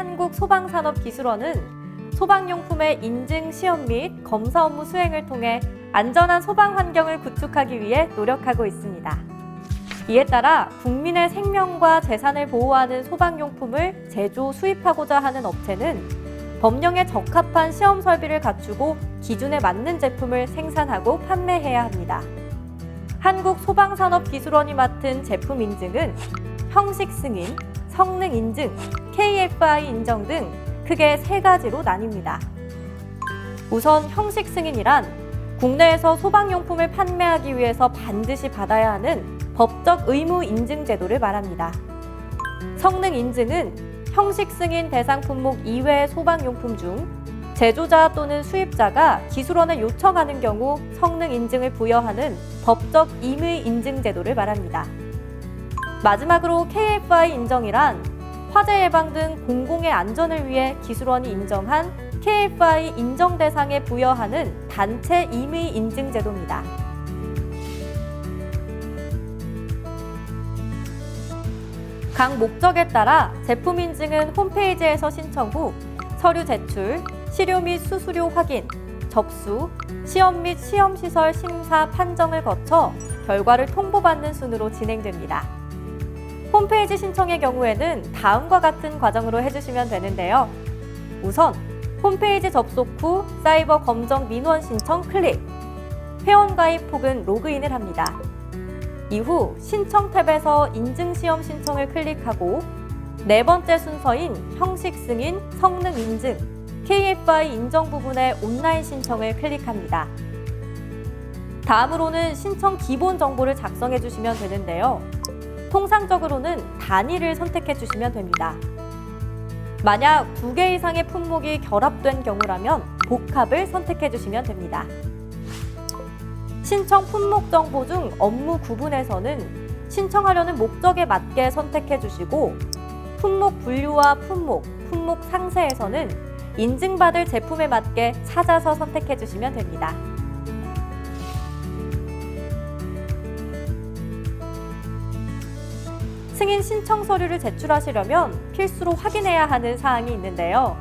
한국소방산업기술원은 소방용품의 인증 시험 및 검사 업무 수행을 통해 안전한 소방 환경을 구축하기 위해 노력하고 있습니다. 이에 따라 국민의 생명과 재산을 보호하는 소방용품을 제조, 수입하고자 하는 업체는 법령에 적합한 시험 설비를 갖추고 기준에 맞는 제품을 생산하고 판매해야 합니다. 한국소방산업기술원이 맡은 제품 인증은 형식 승인, 성능 인증, KFI 인정 등 크게 세 가지로 나뉩니다. 우선 형식 승인이란 국내에서 소방용품을 판매하기 위해서 반드시 받아야 하는 법적 의무 인증 제도를 말합니다. 성능 인증은 형식 승인 대상 품목 이외의 소방용품 중 제조자 또는 수입자가 기술원에 요청하는 경우 성능 인증을 부여하는 법적 임의 인증 제도를 말합니다. 마지막으로 KFI 인정이란 화재 예방 등 공공의 안전을 위해 기술원이 인정한 KFI 인정 대상에 부여하는 단체 임의 인증 제도입니다. 각 목적에 따라 제품 인증은 홈페이지에서 신청 후 서류 제출, 시료 및 수수료 확인, 접수, 시험 및 시험시설 심사 판정을 거쳐 결과를 통보받는 순으로 진행됩니다. 홈페이지 신청의 경우에는 다음과 같은 과정으로 해주시면 되는데요. 우선 홈페이지 접속 후 사이버 검정 민원 신청 클릭, 회원 가입 혹은 로그인을 합니다. 이후 신청 탭에서 인증 시험 신청을 클릭하고 네 번째 순서인 형식 승인, 성능 인증, KFI 인정 부분의 온라인 신청을 클릭합니다. 다음으로는 신청 기본 정보를 작성해 주시면 되는데요. 통상적으로는 단위를 선택해 주시면 됩니다. 만약 두개 이상의 품목이 결합된 경우라면 복합을 선택해 주시면 됩니다. 신청 품목 정보 중 업무 구분에서는 신청하려는 목적에 맞게 선택해 주시고 품목 분류와 품목, 품목 상세에서는 인증받을 제품에 맞게 찾아서 선택해 주시면 됩니다. 승인 신청 서류를 제출하시려면 필수로 확인해야 하는 사항이 있는데요.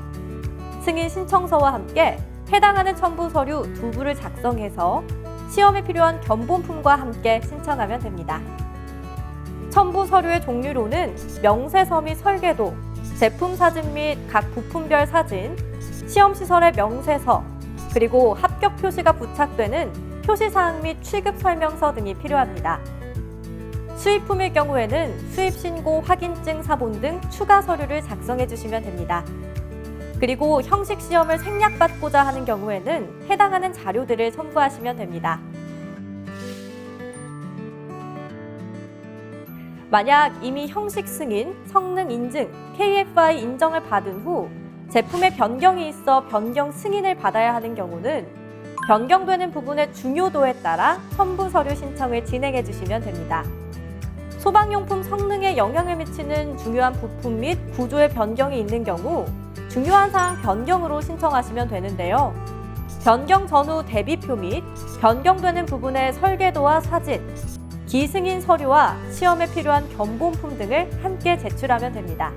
승인 신청서와 함께 해당하는 첨부 서류 두 부를 작성해서 시험에 필요한 견본품과 함께 신청하면 됩니다. 첨부 서류의 종류로는 명세서 및 설계도, 제품 사진 및 각 부품별 사진, 시험 시설의 명세서, 그리고 합격 표시가 부착되는 표시사항 및 취급 설명서 등이 필요합니다. 수입품일 경우에는 수입 신고 확인증 사본 등 추가 서류를 작성해 주시면 됩니다. 그리고 형식 시험을 생략받고자 하는 경우에는 해당하는 자료들을 첨부하시면 됩니다. 만약 이미 형식 승인, 성능 인증, KFI 인정을 받은 후 제품에 변경이 있어 변경 승인을 받아야 하는 경우는 변경되는 부분의 중요도에 따라 첨부 서류 신청을 진행해 주시면 됩니다. 소방용품 성능에 영향을 미치는 중요한 부품 및 구조의 변경이 있는 경우 중요한 사항 변경으로 신청하시면 되는데요. 변경 전후 대비표 및 변경되는 부분의 설계도와 사진, 기승인 서류와 시험에 필요한 견본품 등을 함께 제출하면 됩니다.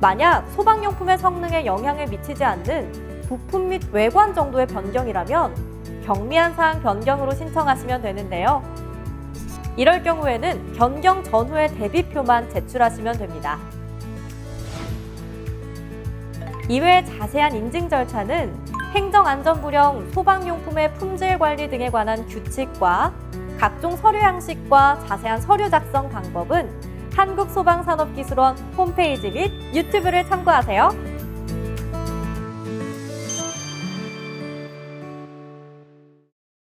만약 소방용품의 성능에 영향을 미치지 않는 부품 및 외관 정도의 변경이라면 경미한 사항 변경으로 신청하시면 되는데요. 이럴 경우에는 변경 전후의 대비표만 제출하시면 됩니다. 이외 자세한 인증 절차는 행정안전부령 소방용품의 품질 관리 등에 관한 규칙과 각종 서류 양식과 자세한 서류 작성 방법은 한국소방산업기술원 홈페이지 및 유튜브를 참고하세요.